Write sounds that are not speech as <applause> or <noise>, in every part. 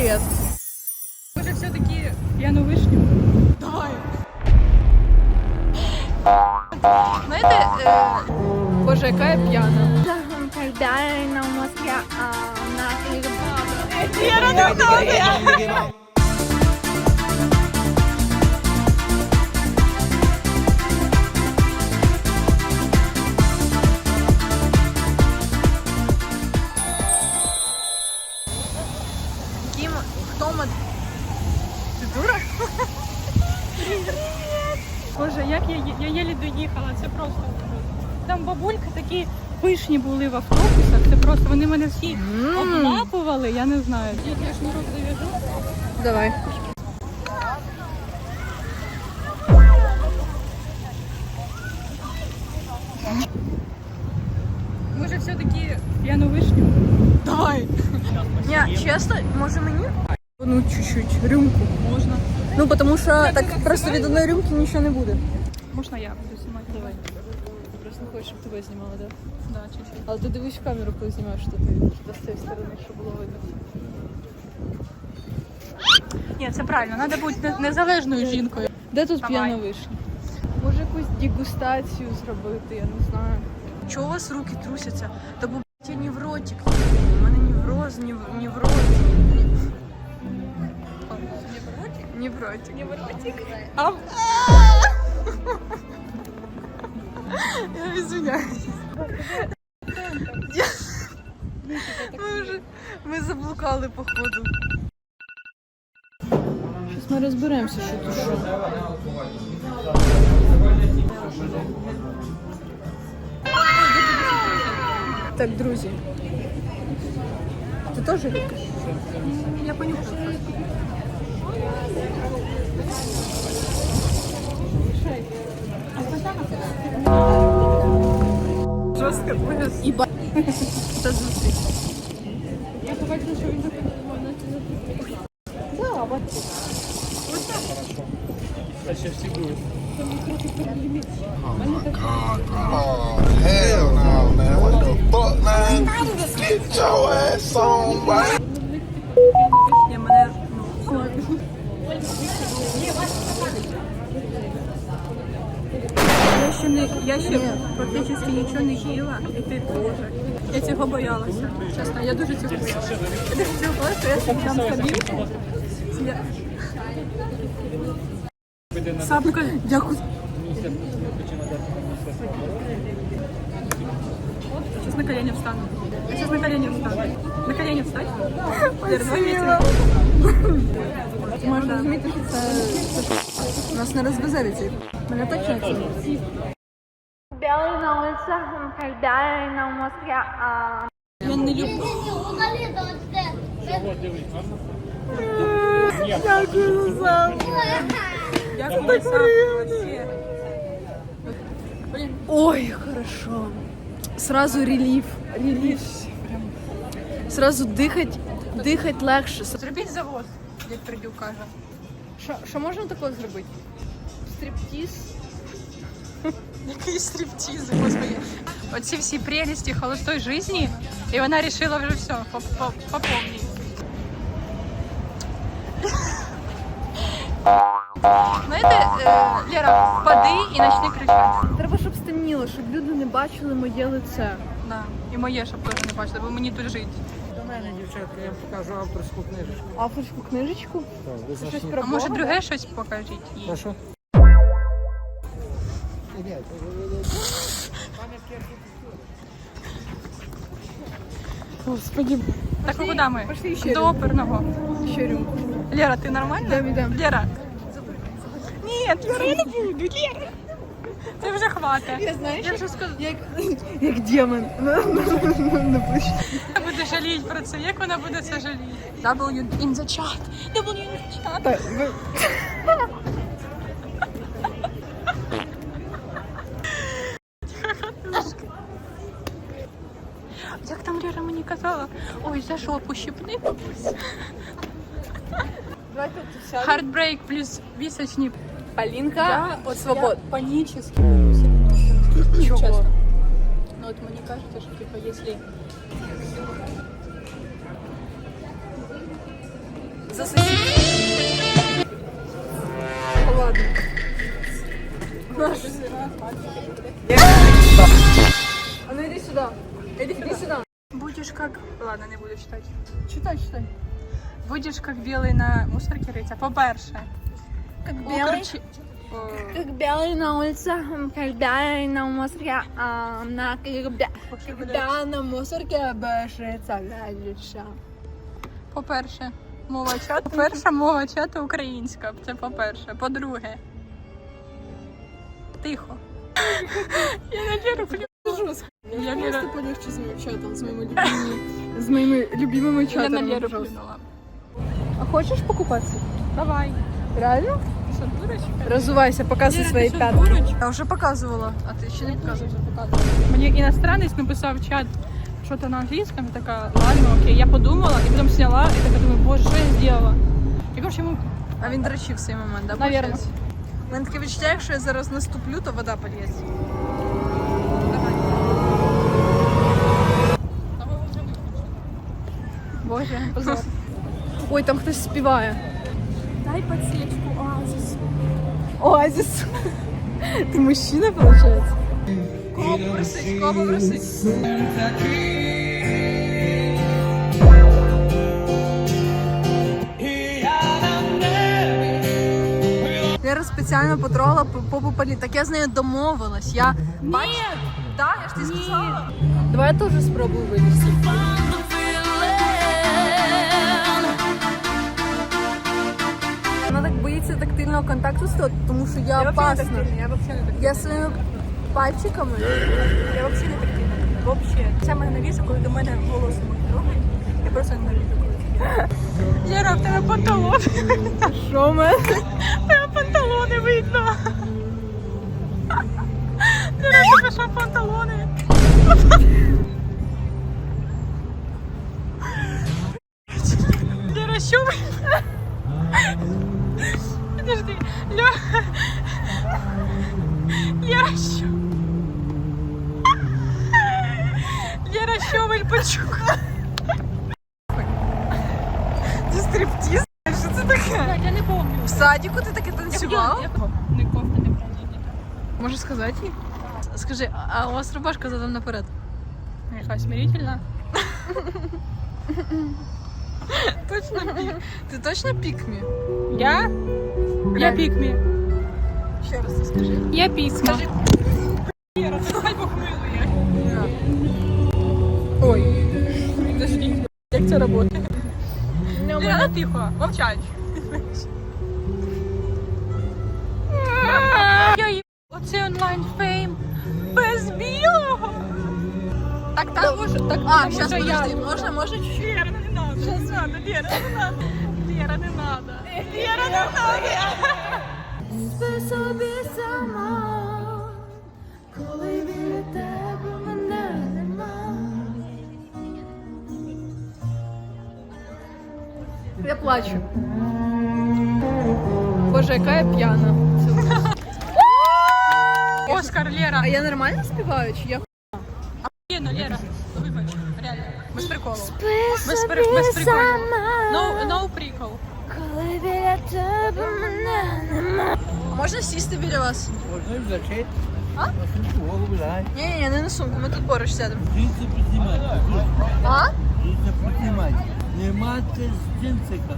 Привет. Може, все-таки п'яну вышли. Давай. Знаєте, е, боже, яка я п'яна. Когда на Москве, а на Я не ми? Ти дура? Боже, як я, я єлі доїхала, це просто. Там бабульки такі пишні були в автобусах, це просто вони мене всі облапували, я не знаю. Я, я шнурок зав'яжу. Давай. Може, все-таки п'яну вишню? Давай. Не, чесно, може мені? Ну, чуть-чуть, рюмку. Можна. Ну, потому що так просто від одної рюмки нічого не буде. Можна я буду знімати? Давай. Просто не хочеш, щоб тебе знімали, так? Да, чуть-чуть. Але ти дивись в камеру, коли знімаєш, що ти з цієї сторони, щоб було видно. Ні, це правильно, треба бути незалежною жінкою. Де тут Давай. п'яна вишня? Може якусь дегустацію зробити, я не знаю. Чого у вас руки трусяться? Та бо блядь, я невротик. У мене невроз, нев... невроз. Невротик? Невротик. Невротик? А... Я извиняюсь. Ми вже ми заблукали походу. Зараз ми розберемося, що тут що. Так, друзі. Ти теж? Я понюхаю. Жорстко пояс. І ба... Та зустріч. Я побачила, що він такий Да, бать. Oh, hell no, man. What the fuck, man? Get your ass on, man. Ще не я ще практично нічого не їла, і ти теж. Я цього боялася. Чесно, я дуже цього боялася. Я дуже цього боялася, я собі там собі. Сапка, дякую. Сейчас на колени встану. Я сейчас на колени встану. На колени встать. Спасибо. Що це, це нас не цих. Мене точно це. Белый на улицах, когда на Москве, а Я не люблю. Дякую за Дякую. Ой, хорошо. Сразу реліф. Реліф. Сразу дихать, дихать легше. Зробіть завод, як придюк каже. Що можна такого зробити? Стриптіз? <laughs> Який стриптиз, господи. Оці всі прелісті холостої житті, і вона вирішила вже все, по, по, по повній. Знаєте, е, Лера, впади і почни кричати. Треба, щоб стемніло, щоб люди не бачили моє лице. Да. І моє, щоб теж не бачили, бо мені тут жити. До мене, дівчатка, я покажу авторську книжечку. Авторську книжечку? Так, ви Щось про А може Бога, друге щось покажіть їй? Господи, Так а куди ми? пошли ще До оперного. ще рюмку. Лера, ти нормальна? Йдем, йдем. Лера. Нет, Лера, я не буду, Лера. Це вже хватить. Я знаєш, Я вже сказала. як, як демон. На. Вона буде жаліти про це. Як вона буде це жаліти? W in the chat. W in the chat. Ой, за жопу щипни. Давайте тут сядемо. Heartbreak плюс вісочні. Полінка, от свобод. Панически. Чого? Честно. Ну вот мне кажется, что типа если за читати. Читай, читай. Будеш як білий на мусорці риться. По-перше, Как у белый, Корчі- о, как белый на улице, м, как белый на мусорке, а на как бя- Когда на мусорке бешится дальше. По-перше, мова чату. Перша мова чату українська. Це по-перше. По-друге. Тихо. <laughs> Я не люблю. Жестко. Я Просто Лера. полегче с моим чатом, с моими любимыми, с моими любимыми Я на чатами, Леру пожалуйста. плюнула. А хочешь покупаться? Давай. Реально? Ти що, дурочка? Разувайся, показывай Лера, свои ти що, пятки. дурочка? Я уже показывала, а ты еще не показываешь. Мені іностранець написав в чат що-то на англійському, я така, ладно, окей. Я подумала і потім зняла, і така думаю, боже, що я зробила? Я короче, йому А він дрочив в цей момент, да? Наверно. получається? У мене таке відчуття, якщо я зараз наступлю, то вода полється. Боже, позор. Ой, там хтось співає. Дай подсвечку, оазис. Оазіс. Ти мужчина, виходить? Кого попросить? Кого попросить? Лера спеціально потрогала по- попу Так я з нею домовилась. Я бач... Так, я ж тобі сказала. Давай я теж спробую вилізти. Вона так боїться тактильного контакту з тобою, тому що я опасна. Я вообще не. Я своїми пальчиками. Я вообще не тактильна. Вообще. Це мене навіщо, коли до мене голос голосом трогають. Я просто не навіжу. Лера, в тебе панталон. Що ми? В тебе панталони видно. Лера, в тебе що панталони? Лера, що ви? Подожди. Лера. Лера, що? Лера, що ви почук? Це стриптіз? Що це таке? Я не помню. В садіку ти таке танцювала? Не кофта, не правда. Можеш сказати їй? Скажи, а у вас рубашка задом наперед? Яка смирительна. <laughs> Точно пік. Ти точно пікмі? Я? Я пікмі. Ще раз скажи. Я пікма. Ой. Подожди, як це працює? Лера, тихо, мовчать. Оце онлайн фейм без білого. Так, так, так, А, зараз подожди, можна, можна чуть-чуть? Лера, не надо, не надо, Лера, не надо. Лера, не надо. Лера, не надо. Спи собі сама, коли біля тебе мене нема. Я плачу. Боже, яка я п'яна. Оскар, Лера. А я нормально співаю, чи я Лена, Лера, ну вибач, реально, без приколу. Спи Без, при... собі без приколу. сама, No, no прикол. коли біля тебе мене нема. Можна сісти біля вас? Можна і взагалі. А? Голову дай. Ні, ні, ні, не на сумку, ми тут поруч сядемо. Джинси піднімати. А? Джинси піднімати. Знімати з джинсика.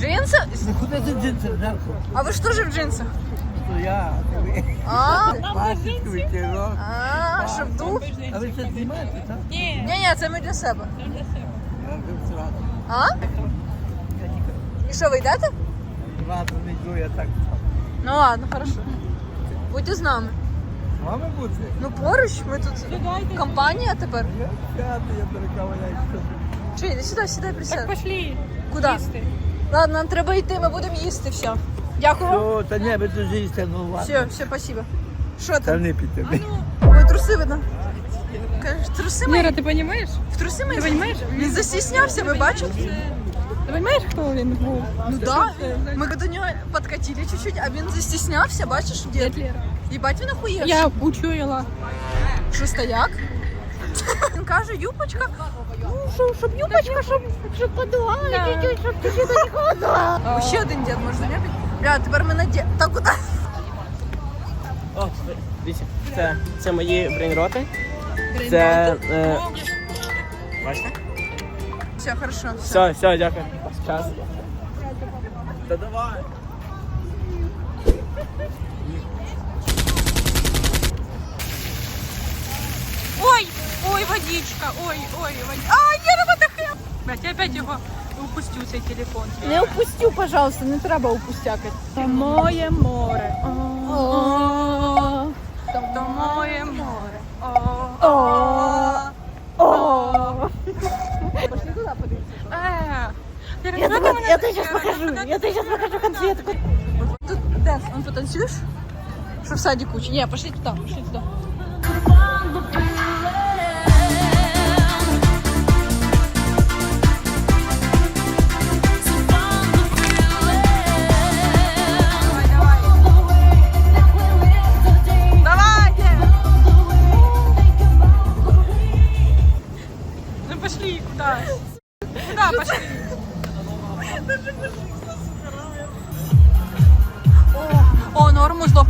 Джинси? Ну куди ти джинси жарко? А ви ж теж в джинсах? То я. А? А, щоб дух? А ви це знімаєте, так? Ні, Ні, ні, це ми для себе. Я вже зразу. А? І що, ви йдете? Ладно, не йду, я так. Ну ладно, хорошо. Будьте з нами. З вами бути? Ну поруч, ми тут компанія тепер. Я п'ятий, я перекавляю. Чи, іди сюди, сідай, так присядь. пошли. Куди? Їсти. Ладно, нам треба йти, ми будемо їсти, все. Дякую вам. О, та ні, ви дуже їсте, ну ладно. Все, все, спасибо. Що Та там? не піти. Ой, труси видно. Кажеш, Труси мої? Лера, ти розумієш? В труси мої? Ти розумієш? Він застіснявся, ви бачите? Ти розумієш, хто він був? Ну да. Ми до нього подкатили чуть-чуть, а він застіснявся, бачиш, дід? Лера. Їбать він охуєвший. Я учуяла. Що стояк? Він <laughs> каже, юбочка. Ну, щоб, щоб юбочка, щоб, щоб подувала, чуть-чуть, щоб ти сюди не ходила. Ще один дід може заняти. Бля, тепер мене дід. Та куди? О, дивіться, це, це мої брейнроти. Це. Е, бачите? Все, хорошо. Все. Все, все, дякую. Час. Та давай. Ой, ой, водичка, ой, ой, водичка. А, Єра, ВТХ! Блядь, я опять його упустю цей телефон. Не упустю, пожалуйста, не треба упустякати. То моє море. О, то моє море. О, Пошли туди подивитися. Е, Я тебе, сейчас покажу. Я тебе сейчас покажу конфетку. Тут дэнс, он потанцуешь? Что в садику учить? Не, пошли туда, пошли туда.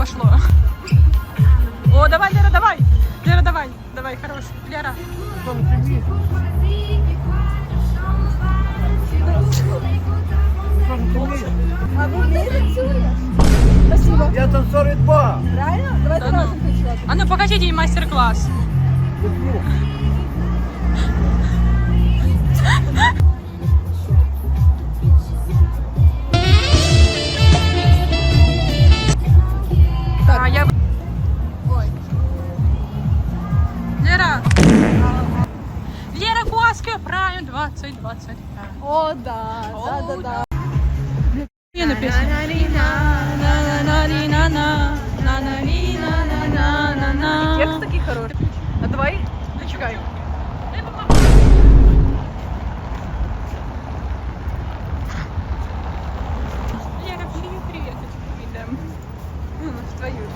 Пошло. О, давай, Лера, давай. Лера, давай. Давай, хорош. Лера. Я танцор два. Да ну. А ну покажите мастер-класс.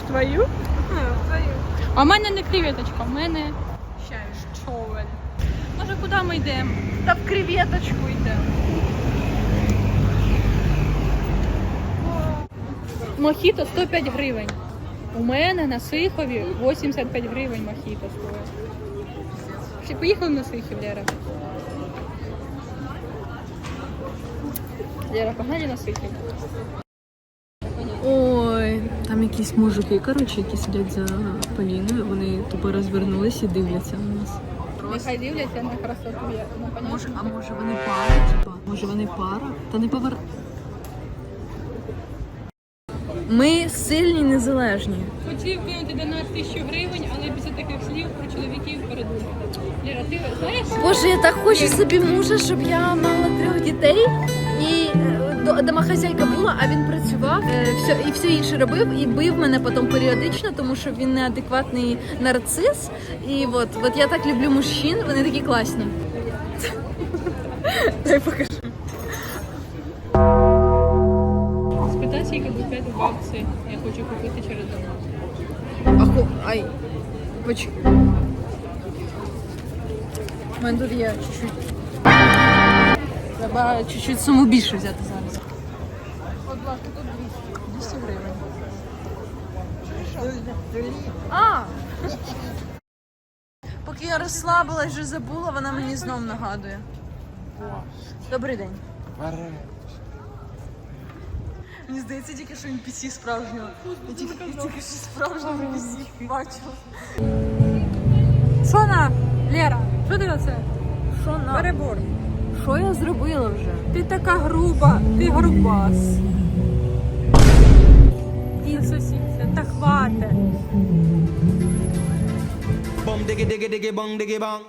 Твою. А в мене не креветочка, в мене щовель. Може, куди ми йдемо? Та в креветочку йде. Мохіто 105 гривень. У мене на Сихові 85 гривень мохіто стоїть. Чи поїхали на Сихів, Лера? Лера, погнали на Сихів. Там якісь мужики, коротше, які сидять за Поліною, вони тупо розвернулись і дивляться на нас. Нехай дивляться на красоту. я- Ну, понятно? Може, а може вони пара, типа? Може вони пара? Та не повер... Ми сильні, незалежні. Хотів кинути до нас тисячу гривень, але після таких слів про чоловіків передумав. Лера, ти знаєш? Боже, я так хочу собі мужа, щоб я мала трьох дітей. І е, до- домохазяйка була, а він працював е, все, і все інше робив, і бив мене потім періодично, тому що він неадекватний нарцис. І от, от я так люблю мужчин, вони такі класні. <laughs> Дай покажу. Спитай, скільки букет у бабці. Я хочу купити через донат. Аху, ай. Поч... У мене тут є чуть-чуть. Треба чуть-чуть суму більше взяти зараз. Будь ласка, тут 200. 200 гривень. А! <laughs> Поки я розслабилась, вже забула, вона мені знов нагадує. Добрий день. Мені здається тільки, що NPC справжнього. Я тільки, я тільки що справжнього NPC бачила. Що на? Лера, що ти оце? Що на? Перебор. Що я зробила вже? Ти така груба, ти грубас. Ти сусідця, та хвате. Bum diggy diggy diggy bong diggy bong.